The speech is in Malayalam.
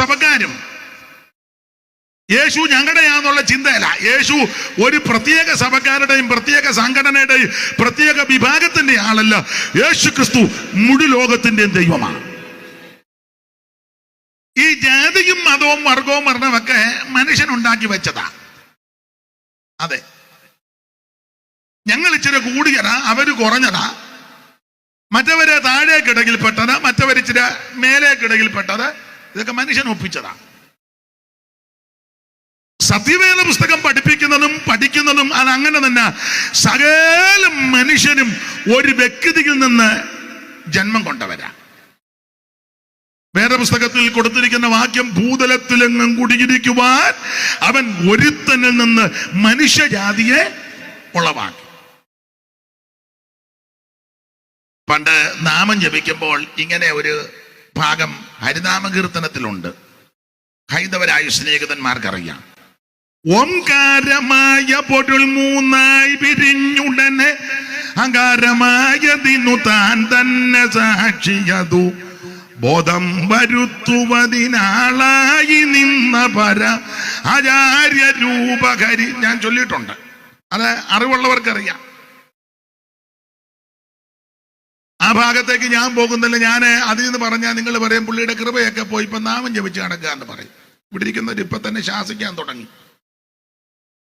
സഭക്കാരും യേശു ഞങ്ങളുടെയാന്നുള്ള ചിന്തയല്ല. യേശു ഒരു പ്രത്യേക സഭക്കാരുടെയും പ്രത്യേക സംഘടനയുടെയും പ്രത്യേക വിഭാഗത്തിന്റെ ആളല്ല. യേശു ക്രിസ്തു മുഴു ലോകത്തിന്റെയും ദൈവമാണ്. ഈ ജാതിയും മതവും വർഗവും വർണമൊക്കെ മനുഷ്യൻ ഉണ്ടാക്കി വെച്ചതാ. അതെ. ഞങ്ങൾ ഇച്ചിരി കൂടിയതാ അവർ കുറഞ്ഞതാ. മറ്റവര് താഴേക്കിടയിൽപ്പെട്ടത് മറ്റവരിച്ചിരി മേലേക്കിടയിൽപ്പെട്ടത് ഇതൊക്കെ മനുഷ്യൻ ഒപ്പിച്ചതാ. സത്യവേദ പുസ്തകം പഠിപ്പിക്കുന്നതും പഠിക്കുന്നതും അത് അങ്ങനെ തന്നെ സകല മനുഷ്യനും ഒരു വ്യക്തിയിൽ നിന്ന് ജന്മം കൊണ്ടവരാ. വേദപുസ്തകത്തിൽ കൊടുത്തിരിക്കുന്ന വാക്യം ഭൂതലത്തിലെങ്ങും കുടിയിരിക്കുവാൻ അവൻ ഒരുത്തനിൽ നിന്ന് മനുഷ്യജാതിയെ ഉളവാക്കി. പണ്ട് നാമം ജപിക്കുമ്പോൾ ഇങ്ങനെ ഒരു ഭാഗം ഹരിനാമകീർത്തനത്തിലുണ്ട്. ഹൈന്ദവരായ സ്നേഹിതന്മാർക്കറിയാം. ഓംകാരമായ പൊരുൾ മൂന്നായി പിരിഞ്ഞുടനെ അകാരമായതിനു താൻ തന്നെ സാക്ഷിയതു. ബോധം വരുത്തുവതിനാളായി നിന്ന പര ആചാര്യ രൂപകരി ഞാൻ ചൊല്ലിയിട്ടുണ്ട്. അത് അറിവുള്ളവർക്കറിയാം. ഭാഗത്തേക്ക് ഞാൻ പോകുന്നില്ല. ഞാൻ അതിൽ നിന്ന് പറഞ്ഞാൽ നിങ്ങൾ പറയും പുള്ളിയുടെ കൃപയൊക്കെ പോയി ഇപ്പൊ നാമം ജപിച്ച് നടക്കുക എന്ന് പറയും. ഇവിടെ ഇരിക്കുന്നവർ ഇപ്പൊ തന്നെ ശാസിക്കാൻ തുടങ്ങി.